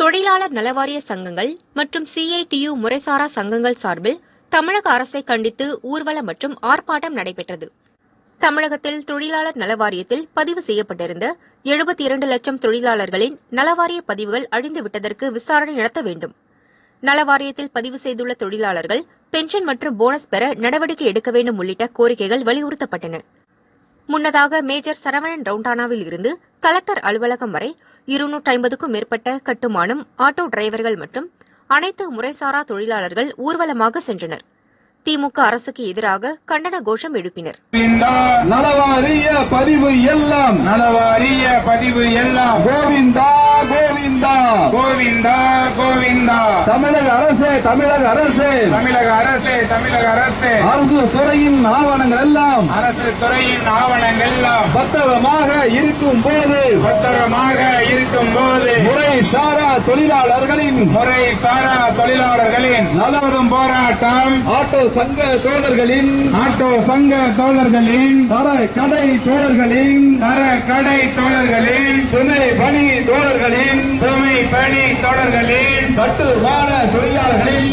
தொழிலாளர் நலவாரிய சங்கங்கள் மற்றும் சிஐடியு முறைசாரா சங்கங்கள் சார்பில் தமிழக அரசை கண்டித்து ஊர்வலம் மற்றும் ஆர்ப்பாட்டம் நடைபெற்றது. தமிழகத்தில் தொழிலாளர் நலவாரியத்தில் பதிவு செய்யப்பட்டிருந்த எழுபத்தி இரண்டு லட்சம் தொழிலாளர்களின் நலவாரிய பதிவுகள் அழிந்துவிட்டதற்கு விசாரணை நடத்த வேண்டும். நலவாரியத்தில் பதிவு செய்துள்ள தொழிலாளர்கள் பென்ஷன் மற்றும் போனஸ் பெற நடவடிக்கை எடுக்க வேண்டும் உள்ளிட்ட கோரிக்கைகள் வலியுறுத்தப்பட்டன. முன்னதாக மேஜர் சரவணன் ரவுண்டானாவில் இருந்து கலெக்டர் அலுவலகம் வரை இருநூற்றி ஐம்பதுக்கும் மேற்பட்ட கட்டுமானம் ஆட்டோ டிரைவர்கள் மற்றும் அனைத்து முறைசாரா தொழிலாளர்கள் ஊர்வலமாக சென்றனர். திமுக அரசுக்கு எதிராக கண்டன கோஷம் எழுப்பினர். நலவாரிய பதிவு எல்லாம் நலவாரிய பதிவு எல்லாம் கோவிந்தா கோவிந்தா கோவிந்தா தமிழக அரசே தமிழக அரசே. தமிழக அரசு தமிழக அரசு. அரசு துறையின் ஆவணங்கள் எல்லாம் அரசு துறையின் ஆவணங்கள் எல்லாம் பத்திரமாக இருக்கும் போது பத்திரமாக இருக்கும் போது முறை சாரா தொழிலாளர்களின் முறை சாரா தொழிலாளர்களின் நலவரும் போராட்டம் ஆட்டோ சங்க தோழர்களின் ஆட்டோ சங்க தோழர்களின் தர கடை தோழர்களின் தர கடை தோழர்களின் துணை பணி தோழர்களின் சுமை தோழர்களின் கட்டுமான தொழிலாளர்களின்